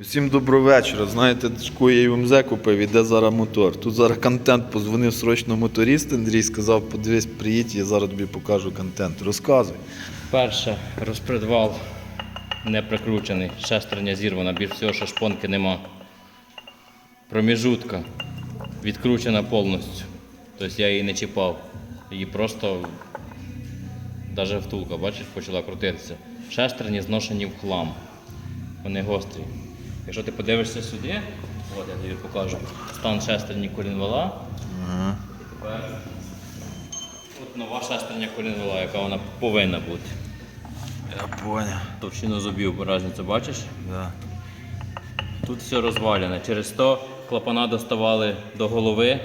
Всім доброго вечора. Знаєте, шку я ЮМЗ купив, іде зараз мотор. Тут зараз контент позвонив срочно моторист Андрій, сказав, подивись, приїдь, я зараз тобі покажу контент. Розказуй. Перше, розпредвал не прикручений, шестерня зірвана, більш всього, що шпонки нема. Проміжутка відкручена повністю. Тобто я її не чіпав. Її просто навіть втулка, бачиш, почала крутитися. Шестерні зношені в хлам. Вони гострі. Якщо ти подивишся сюди, от я тобі покажу, стан шестерні колінвала. Ага. І тепер от нова шестерня колінвала, яка вона повинна бути. Я поняв. Товщину зубів разницю бачиш? Да. Тут все розвалене. Через то клапана доставали до голови,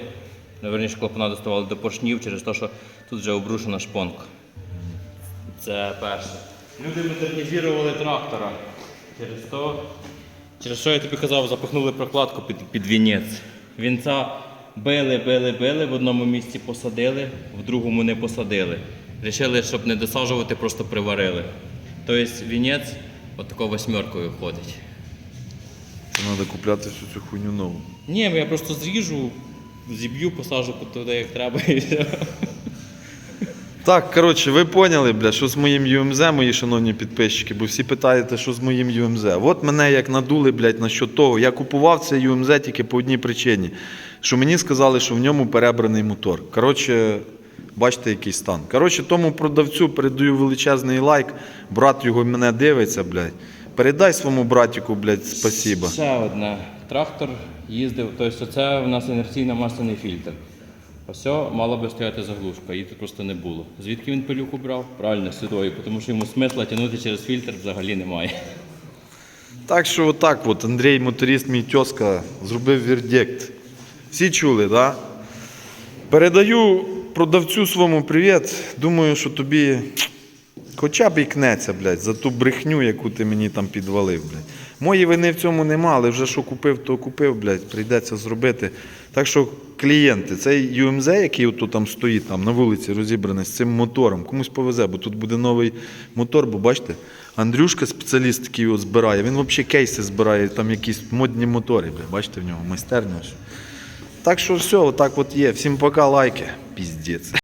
ну, верніше клапана доставали до поршнів, через те, що тут вже обрушена шпонка. Це перше. Люди модернізували трактора. Через то, через що я тобі казав, запихнули прокладку під, під вінець. Вінця били, били, били, в одному місці посадили, в другому не посадили. Рішили, щоб не досаджувати, просто приварили. Тобто вінець отако восьмеркою ходить. Це треба купляти всю цю хуйню нову. Ні, я просто зріжу, зіб'ю, посажу туди, як треба, і все. Так, коротше, ви поняли, бля, що з моїм ЮМЗ, мої шановні підписчики, бо всі питаєте, що з моїм ЮМЗ. От мене як надули, блядь, насчет того. Я купував цей ЮМЗ тільки по одній причині. Що мені сказали, що в ньому перебраний мотор. Коротше, бачите, який стан. Коротше, тому продавцю передаю величезний лайк. Брат його мене дивиться, блядь. Передай своєму братику, блядь, спасіба. Ще одне. Трактор їздив, тобто це у нас інерційно масляний фільтр. Ось мала би стояти заглушка, її тут просто не було. Звідки він пилюку брав? Правильно, сюди, тому що йому смисла тягнути через фільтр взагалі немає. Так що отак от Андрій, моторист, мій тьоска, зробив вердикт. Всі чули? Да? Передаю продавцю своєму привіт. Думаю, що тобі хоча б ікнеться, блядь, за ту брехню, яку ти мені там підвалив, блядь. Мої вини в цьому нема, але вже що купив, то купив, блядь, прийдеться зробити. Так що, клієнти, цей UMZ, який тут там стоїть, там на вулиці розібраний з цим мотором, комусь повезе, бо тут буде новий мотор, бо бачите, Андрюшка, спеціаліст, який його збирає, він взагалі кейси збирає, там якісь модні мотори, блядь, бачите в нього, майстерня. Так що все, отак от є. Всім пока, лайки. Піздець.